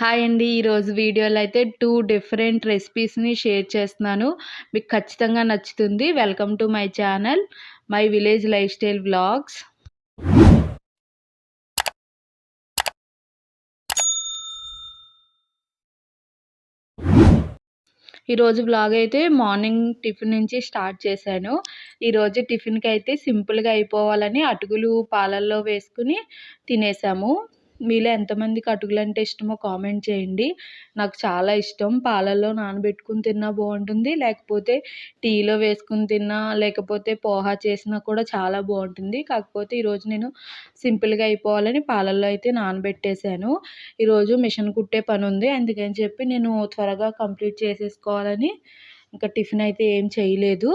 Hi అండి. ఈరోజు వీడియోలో అయితే టూ డిఫరెంట్ రెసిపీస్ని షేర్ చేస్తున్నాను. మీకు ఖచ్చితంగా నచ్చుతుంది. Welcome to my channel my village lifestyle vlogs ఈరోజు బ్లాగ్ అయితే మార్నింగ్ టిఫిన్ నుంచి స్టార్ట్ చేశాను. ఈరోజు టిఫిన్కి అయితే సింపుల్గా అయిపోవాలని అటుకులు పాలల్లో వేసుకుని తినేసాము. మీలో ఎంతమందికి అటుకులు అంటే ఇష్టమో కామెంట్ చేయండి. నాకు చాలా ఇష్టం. పాలల్లో నానబెట్టుకుని తిన్నా బాగుంటుంది. లేకపోతే టీలో వేసుకుని తిన్నా లేకపోతే పోహా చేసినా కూడా చాలా బాగుంటుంది. కాకపోతే ఈరోజు నేను సింపుల్గా అయిపోవాలని పాలల్లో అయితే నానబెట్టేశాను. ఈరోజు మిషన్ కుట్టే పని ఉంది అందుకని చెప్పి నేను త్వరగా కంప్లీట్ చేసేసుకోవాలని ఇంకా టిఫిన్ అయితే ఏం చేయలేదు.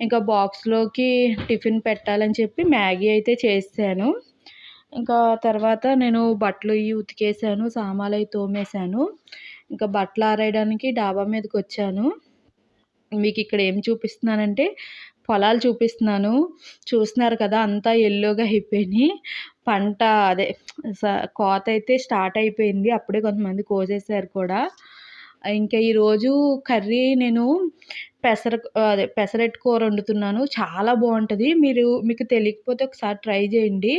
ఇంకా బాక్స్లోకి టిఫిన్ పెట్టాలని చెప్పి మ్యాగీ అయితే చేసాను ఇంకా తర్వాత నేను బట్టలు ఇవి ఉతికేసాను సామాన్లు అవి తోమేశాను ఇంకా బట్టలు ఆరేయడానికి డాబా మీదకి వచ్చాను మీకు ఇక్కడ ఏం చూపిస్తున్నానంటే పొలాలు చూపిస్తున్నాను. చూస్తున్నారు కదా అంతా ఎల్లోగా అయిపోయినాయి. పంట అదే కోత అయితే స్టార్ట్ అయిపోయింది. అప్పుడే కొంతమంది కోసేసారు కూడా. ఇంకా ఈరోజు కర్రీ నేను పెసర అదే పెసరట్టు కూర వండుతున్నాను. చాలా బాగుంటుంది. మీరు మీకు తెలియకపోతే ఒకసారి ట్రై చేయండి.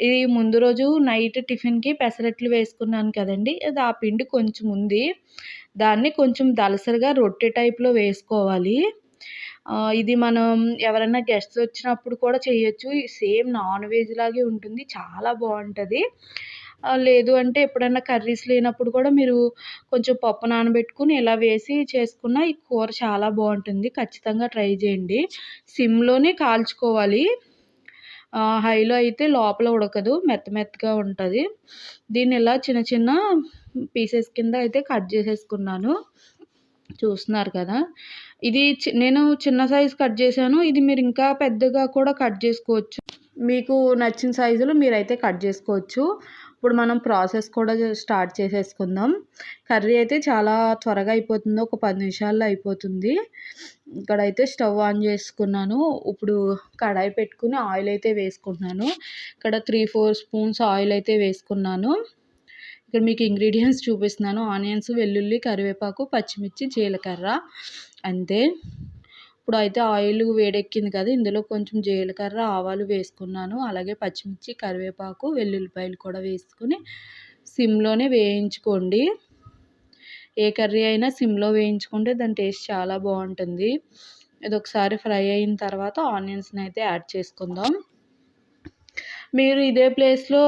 ఇది ముందు రోజు నైట్ టిఫిన్కి పెసరట్లు వేసుకున్నాను కదండి. అది ఆ పిండి కొంచెం ఉంది. దాన్ని కొంచెం దలసరిగా రొట్టె టైప్లో వేసుకోవాలి. ఇది మనం ఎవరైనా గెస్ట్స్ వచ్చినప్పుడు కూడా చేయొచ్చు. సేమ్ నాన్ వెజ్ లాగే ఉంటుంది. చాలా బాగుంటుంది. లేదు అంటే ఎప్పుడైనా కర్రీస్ లేనప్పుడు కూడా మీరు కొంచెం పప్పు నానబెట్టుకుని ఇలా వేసి చేసుకున్న ఈ కూర చాలా బాగుంటుంది. ఖచ్చితంగా ట్రై చేయండి. సిమ్లోనే కాల్చుకోవాలి. హైలో అయితే లోపల ఉడకదు. మెత్త మెత్తగా ఉంటుంది. దీన్ని ఇలా చిన్న చిన్న పీసెస్ కింద అయితే కట్ చేసేసుకున్నాను. చూస్తున్నారు కదా. ఇది నేను చిన్న సైజు కట్ చేశాను. ఇది మీరు ఇంకా పెద్దగా కూడా కట్ చేసుకోవచ్చు. మీకు నచ్చిన సైజులో మీరైతే కట్ చేసుకోవచ్చు. ఇప్పుడు మనం ప్రాసెస్ కూడా స్టార్ట్ చేసేసుకుందాం. కర్రీ అయితే చాలా త్వరగా అయిపోతుంది. ఒక పది నిమిషాల్లో అయిపోతుంది. ఇక్కడైతే స్టవ్ ఆన్ చేసుకున్నాను. ఇప్పుడు కడాయి పెట్టుకుని ఆయిల్ అయితే వేసుకుంటున్నాను. ఇక్కడ త్రీ ఫోర్ స్పూన్స్ ఆయిల్ అయితే వేసుకున్నాను. ఇక్కడ మీకు ఇంగ్రీడియంట్స్ చూపిస్తున్నాను. ఆనియన్స్ వెల్లుల్లి కరివేపాకు పచ్చిమిర్చి జీలకర్ర. అంతే. ఇప్పుడు అయితే ఆయిల్ వేడెక్కింది కదా ఇందులో కొంచెం జీలకర్ర ఆవాలు వేసుకున్నాను. అలాగే పచ్చిమిర్చి కరివేపాకు వెల్లుల్లిపాయలు కూడా వేసుకుని సిమ్లోనే వేయించుకోండి. ఏ కర్రీ అయినా సిమ్లో వేయించుకుంటే దాని టేస్ట్ చాలా బాగుంటుంది. ఇది ఒకసారి ఫ్రై అయిన తర్వాత ఆనియన్స్ని అయితే యాడ్ చేసుకుందాం. మీరు ఇదే ప్లేస్లో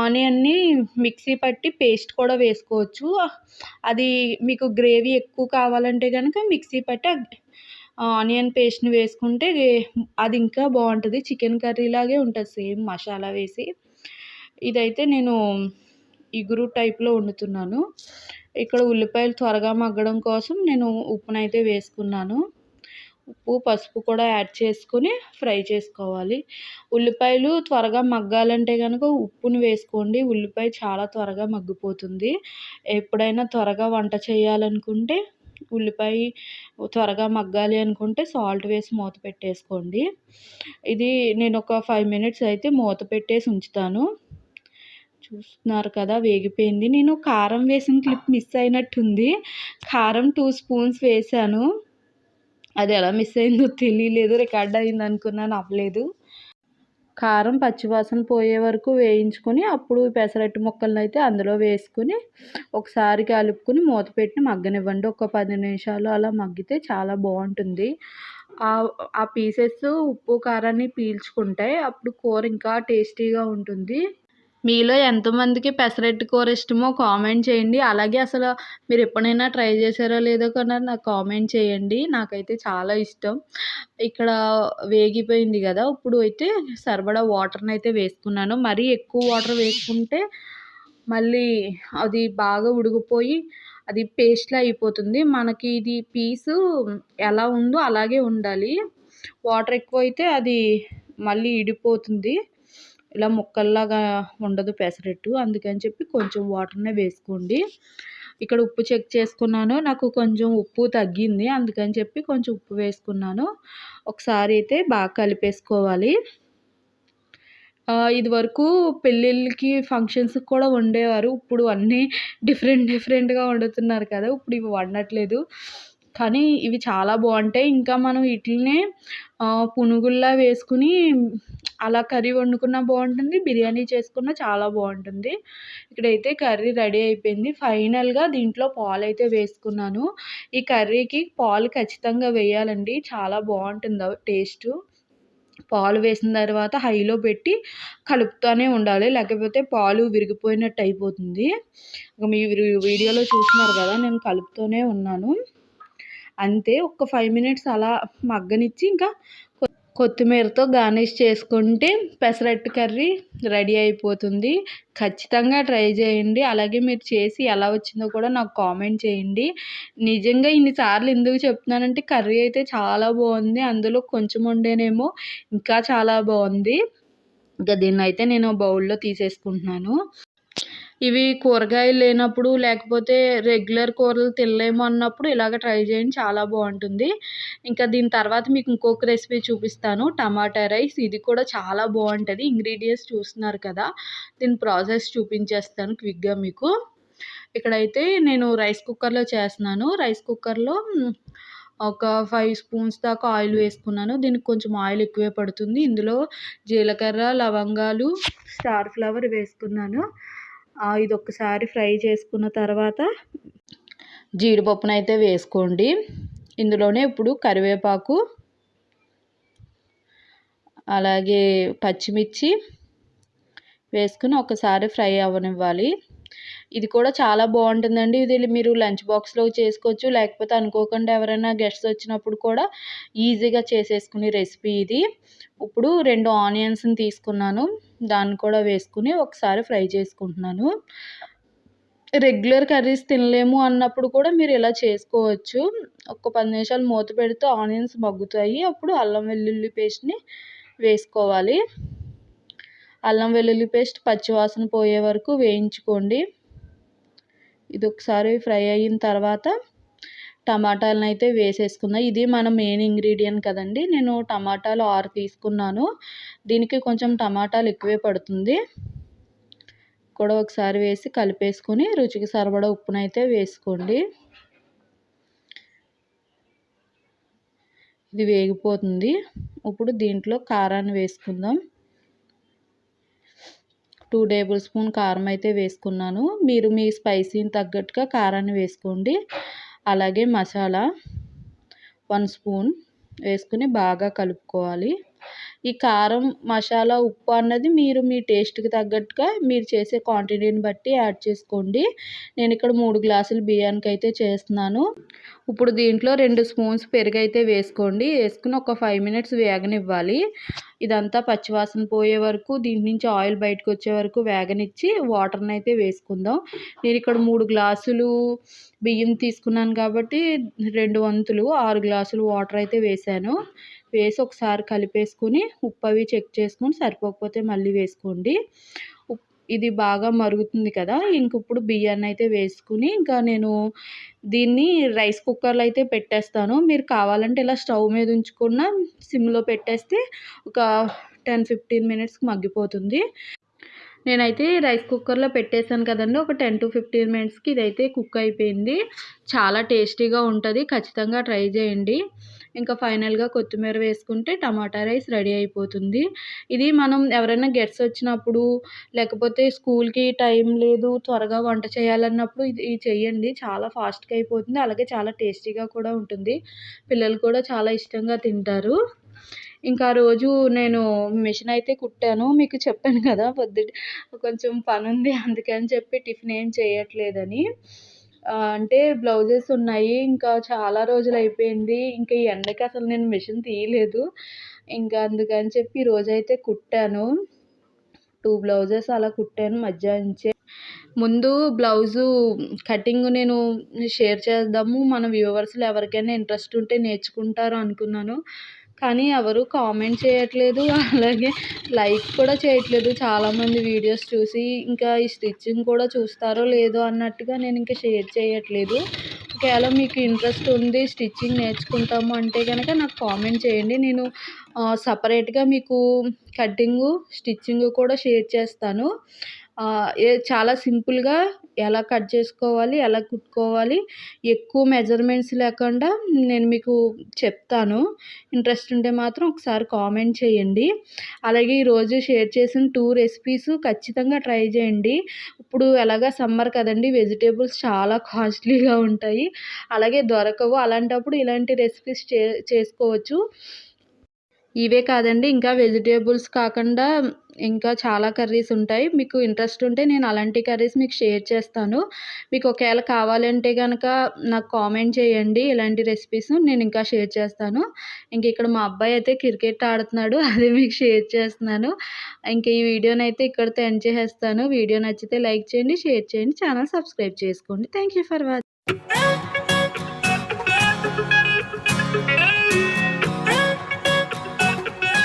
ఆనియన్ని మిక్సీ పట్టి పేస్ట్ కూడా వేసుకోవచ్చు. అది మీకు గ్రేవీ ఎక్కువ కావాలంటే కనుక మిక్సీ పట్టి ఆనియన్ పేస్ట్ని వేసుకుంటే అది ఇంకా బాగుంటుంది. చికెన్ కర్రీ లాగే ఉంటుంది సేమ్ మసాలా వేసి. ఇదైతే నేను ఇగురు టైప్లో వండుతున్నాను. ఇక్కడ ఉల్లిపాయలు త్వరగా మగ్గడం కోసం నేను ఉప్పునైతే వేసుకున్నాను. ఉప్పు పసుపు కూడా యాడ్ చేసుకొని ఫ్రై చేసుకోవాలి. ఉల్లిపాయలు త్వరగా మగ్గాలంటే కనుక ఉప్పుని వేసుకోండి. ఉల్లిపాయ చాలా త్వరగా మగ్గిపోతుంది. ఎప్పుడైనా త్వరగా వంట చేయాలనుకుంటే ఉల్లిపాయ త్వరగా మగ్గాలి అనుకుంటే సాల్ట్ వేసి మూత పెట్టేసుకోండి. ఇది నేను ఒక ఫైవ్ మినిట్స్ అయితే మూత పెట్టేసి ఉంచుతాను. చూస్తున్నారు కదా వేగిపోయింది. నేను కారం వేసిన క్లిప్ మిస్ అయినట్టుంది. కారం టూ స్పూన్స్ వేసాను అది ఎలా మిస్ అయిందో తెలియలేదు. రికార్డ్ అయింది అనుకున్నాను అవ్వలేదు. కారం పచ్చివాసన పోయే వరకు వేయించుకొని అప్పుడు పెసరట్టు ముక్కలను అయితే అందులో వేసుకుని ఒకసారి కలుపుకొని మూత పెట్టి మగ్గనివ్వండి. ఒక పది నిమిషాలు అలా మగ్గితే చాలా బాగుంటుంది. ఆ పీసెస్ ఉప్పు కారాన్ని పీల్చుకుంటాయి అప్పుడు కూర ఇంకా టేస్టీగా ఉంటుంది. మీలో ఎంతమందికి పెసరట్టు కూర ఇష్టమో కామెంట్ చేయండి. అలాగే అసలు మీరు ఎప్పుడైనా ట్రై చేశారో లేదో కూడా నాకు కామెంట్ చేయండి. నాకైతే చాలా ఇష్టం. ఇక్కడ వేగిపోయింది కదా ఇప్పుడు అయితే సరిపడా వాటర్ని అయితే వేసుకున్నాను. మరీ ఎక్కువ వాటర్ వేసుకుంటే మళ్ళీ అది బాగా ఉడికిపోయి అది పేస్ట్లా అయిపోతుంది. మనకి ఇది పీసు ఎలా ఉందో అలాగే ఉండాలి. వాటర్ ఎక్కువ అయితే అది మళ్ళీ ఇడిపోతుంది. ఇలా ముక్కల్లాగా ఉండదు పెసరట్టు. అందుకని చెప్పి కొంచెం వాటర్నే వేసుకోండి. ఇక్కడ ఉప్పు చెక్ చేసుకున్నాను. నాకు కొంచెం ఉప్పు తగ్గింది. అందుకని చెప్పి కొంచెం ఉప్పు వేసుకున్నాను. ఒకసారి అయితే బాగా కలిపేసుకోవాలి. ఇదివరకు పెళ్ళిళ్ళకి ఫంక్షన్స్కి కూడా వండేవారు. ఇప్పుడు అన్నీ డిఫరెంట్ డిఫరెంట్గా వండుతున్నారు కదా. ఇప్పుడు ఇవి వండట్లేదు. కానీ ఇవి చాలా బాగుంటాయి ఇంకా మనం వీటిని పునుగుల్లా వేసుకుని అలా కర్రీ వండుకున్నా బాగుంటుంది బిర్యానీ చేసుకున్నా చాలా బాగుంటుంది. ఇక్కడైతే కర్రీ రెడీ అయిపోయింది. ఫైనల్గా దీంట్లో పాలు అయితే వేసుకున్నాను. ఈ కర్రీకి పాలు ఖచ్చితంగా వేయాలండి. చాలా బాగుంటుంది టేస్ట్. పాలు వేసిన తర్వాత హైలో పెట్టి కలుపుతూనే ఉండాలి. లేకపోతే పాలు విరిగిపోయినట్టు అయిపోతుంది. మీరు వీడియోలో చూస్తున్నారు కదా నేను కలుపుతూనే ఉన్నాను. అంతే ఒక ఫైవ్ మినిట్స్ అలా మగ్గనిచ్చి ఇంకా కొత్తిమీరతో గార్నిష్ చేసుకుంటే పెసరట్టు కర్రీ రెడీ అయిపోతుంది. ఖచ్చితంగా ట్రై చేయండి. అలాగే మీరు చేసి ఎలా వచ్చిందో కూడా నాకు కామెంట్ చేయండి. నిజంగా ఇన్నిసార్లు ఎందుకు చెప్తున్నానంటే కర్రీ అయితే చాలా బాగుంది. అందులో కొంచెం వండేనేమో ఇంకా చాలా బాగుంది. ఇంకా దీన్ని అయితే నేను బౌల్లో తీసేసుకుంటున్నాను. ఇవి కూరగాయలు లేనప్పుడు లేకపోతే రెగ్యులర్ కూరలు తినలేము అన్నప్పుడు ఇలాగ ట్రై చేయండి చాలా బాగుంటుంది. ఇంకా దీని తర్వాత మీకు ఇంకొక రెసిపీ చూపిస్తాను టమాటా రైస్. ఇది కూడా చాలా బాగుంటుంది. ఇంగ్రీడియంట్స్ చూస్తున్నారు కదా దీని ప్రాసెస్ చూపించేస్తాను క్విక్గా మీకు. ఇక్కడైతే నేను రైస్ కుక్కర్లో చేస్తున్నాను. రైస్ కుక్కర్లో ఒక ఫైవ్ స్పూన్స్ దాకా ఆయిల్ వేసుకున్నాను. దీనికి కొంచెం ఆయిల్ ఎక్కువే పడుతుంది. ఇందులో జీలకర్ర లవంగాలు స్టార్ ఫ్లవర్ వేసుకున్నాను. ఇది ఒక్కసారి ఫ్రై చేసుకున్న తర్వాత జీడిపప్పునైతే వేసుకోండి. ఇందులోనే ఇప్పుడు కరివేపాకు అలాగే పచ్చిమిర్చి వేసుకుని ఒకసారి ఫ్రై అవ్వనివ్వాలి. ఇది కూడా చాలా బాగుంటుందండి. ఇది మీరు లంచ్ బాక్స్లో చేసుకోవచ్చు. లేకపోతే అనుకోకుండా ఎవరైనా గెస్ట్స్ వచ్చినప్పుడు కూడా ఈజీగా చేసేసుకునే రెసిపీ ఇది. ఇప్పుడు రెండు ఆనియన్స్ని తీసుకున్నాను. దాన్ని కూడా వేసుకుని ఒకసారి ఫ్రై చేసుకుంటున్నాను. రెగ్యులర్ కర్రీస్ తినలేము అన్నప్పుడు కూడా మీరు ఇలా చేసుకోవచ్చు. ఒక పది నిమిషాలు మూత పెడితే ఆనియన్స్ మగ్గుతాయి. అప్పుడు అల్లం వెల్లుల్లి పేస్ట్ని వేసుకోవాలి. అల్లం వెల్లుల్లి పేస్ట్ పచ్చివాసన పోయే వరకు వేయించుకోండి. ఇది ఒకసారి ఫ్రై అయిన తర్వాత టమాటాలను అయితే వేసేసుకుందాం ఇది మన మెయిన్ ఇంగ్రీడియంట్ కదండి. నేను టమాటాలు ఆరు తీసుకున్నాను. దీనికి కొంచెం టమాటాలు ఎక్కువే పడుతుంది. కూడా ఒకసారి వేసి కలిపేసుకొని రుచికి సరిపడా ఉప్పునైతే వేసుకోండి. ఇది వేగిపోతుంది. ఇప్పుడు దీంట్లో కారాన్ని వేసుకుందాం. టూ టేబుల్ స్పూన్ కారం అయితే వేసుకున్నాను. మీరు మీ స్పైసీని తగ్గట్టుగా కారాన్ని వేసుకోండి. అలాగే మసాలా వన్ స్పూన్ వేసుకుని బాగా కలుపుకోవాలి. ఈ కారం మసాలా ఉప్పు అన్నది మీరు మీ టేస్ట్కి తగ్గట్టుగా మీరు చేసే క్వాంటిటీని బట్టి యాడ్ చేసుకోండి. నేను ఇక్కడ మూడు గ్లాసులు బియ్యానికి అయితే చేస్తున్నాను. ఇప్పుడు దీంట్లో రెండు స్పూన్స్ పెరుగు అయితే వేసుకోండి. వేసుకుని ఒక ఫైవ్ మినిట్స్ వేగనివ్వాలి. ఇదంతా పచ్చివాసన పోయే వరకు దీని నుంచి ఆయిల్ బయటకు వచ్చే వరకు వేగనిచ్చి వాటర్ని అయితే వేసుకుందాం. నేను ఇక్కడ మూడు గ్లాసులు బియ్యం తీసుకున్నాను కాబట్టి రెండు వంతులు ఆరు గ్లాసులు వాటర్ అయితే వేసాను. వేసి ఒకసారి కలిపేసుకుని ఉప్పు అవి చెక్ చేసుకొని సరిపోకపోతే మళ్ళీ వేసుకోండి. ఇది బాగా మరుగుతుంది కదా ఇంక ఇప్పుడు బియ్యాన్ని అయితే వేసుకుని ఇంకా నేను దీన్ని రైస్ కుక్కర్లో అయితే పెట్టేస్తాను. మీరు కావాలంటే ఇలా స్టవ్ మీద ఉంచుకున్న సిమ్లో పెట్టేస్తే ఒక టెన్ ఫిఫ్టీన్ మినిట్స్కి మగ్గిపోతుంది. నేనైతే రైస్ కుక్కర్లో పెట్టేశాను కదండి ఒక టెన్ టు ఫిఫ్టీన్ మినిట్స్కి ఇదైతే కుక్ అయిపోయింది. చాలా టేస్టీగా ఉంటుంది ఖచ్చితంగా ట్రై చేయండి. ఇంకా ఫైనల్గా కొత్తిమీర వేసుకుంటే టమాటా రైస్ రెడీ అయిపోతుంది. ఇది మనం ఎవరైనా గెట్స్ వచ్చినప్పుడు లేకపోతే స్కూల్కి టైం లేదు త్వరగా వంట చేయాలన్నప్పుడు ఇది చేయండి. చాలా ఫాస్ట్గా అయిపోతుంది. అలాగే చాలా టేస్టీగా కూడా ఉంటుంది. పిల్లలు కూడా చాలా ఇష్టంగా తింటారు. ఇంకా రోజు నేను మిషన్ అయితే కుట్టాను. మీకు చెప్పాను కదా పొద్దు కొంచెం పని ఉంది అందుకని చెప్పి టిఫిన్ ఏం చేయట్లేదని. అంటే బ్లౌజెస్ ఉన్నాయి ఇంకా చాలా రోజులు అయిపోయింది ఇంకా ఈ ఎండకి అసలు నేను మిషన్ తీయలేదు. ఇంకా అందుకని చెప్పి ఈరోజైతే కుట్టాను. టూ బ్లౌజెస్ అలా కుట్టాను మధ్య నుంచే. ముందు బ్లౌజు కటింగ్ నేను షేర్ చేద్దాము మన వ్యూవర్స్లో ఎవరికైనా ఇంట్రెస్ట్ ఉంటే నేర్చుకుంటారు అనుకున్నాను. కానీ ఎవరు కామెంట్ చేయట్లేదు. అలాగే లైక్ కూడా చేయట్లేదు. చాలామంది వీడియోస్ చూసి ఇంకా ఈ స్టిచ్చింగ్ కూడా చూస్తారో లేదో అన్నట్టుగా నేను ఇంకా షేర్ చేయట్లేదు. ఒకవేళ మీకు ఇంట్రెస్ట్ ఉంది స్టిచ్చింగ్ నేర్చుకుంటాము అంటే కనుక నాకు కామెంట్ చేయండి. నేను సపరేట్గా మీకు కటింగు స్టిచ్చింగ్ కూడా షేర్ చేస్తాను. చాలా సింపుల్గా ఎలా కట్ చేసుకోవాలి ఎలా కుట్టుకోవాలి ఎక్కువ మెజర్మెంట్స్ లేకుండా నేను మీకు చెప్తాను. ఇంట్రెస్ట్ ఉంటే మాత్రం ఒకసారి కామెంట్ చేయండి. అలాగే ఈరోజు షేర్ చేసిన టూ రెసిపీస్ ఖచ్చితంగా ట్రై చేయండి. ఇప్పుడు ఎలాగా సమ్మర్ కదండి వెజిటేబుల్స్ చాలా కాస్ట్లీగా ఉంటాయి. అలాగే దొరకవు. అలాంటప్పుడు ఇలాంటి రెసిపీస్ చే చేసుకోవచ్చు. ఇవే కాదండి ఇంకా వెజిటేబుల్స్ కాకుండా ఇంకా చాలా కర్రీస్ ఉంటాయి. మీకు ఇంట్రెస్ట్ ఉంటే నేను అలాంటి కర్రీస్ మీకు షేర్ చేస్తాను. మీకు ఒకవేళ కావాలంటే కనుక నాకు కామెంట్ చేయండి. ఇలాంటి రెసిపీస్ నేను ఇంకా షేర్ చేస్తాను. ఇంక ఇక్కడ మా అబ్బాయి అయితే క్రికెట్ ఆడుతున్నాడు. అది మీకు షేర్ చేస్తున్నాను. ఇంక ఈ వీడియోని అయితే ఇక్కడితో ఎండ్ చేసేస్తాను. వీడియో నచ్చితే లైక్ చేయండి షేర్ చేయండి ఛానల్ సబ్స్క్రైబ్ చేసుకోండి. Thank you for watching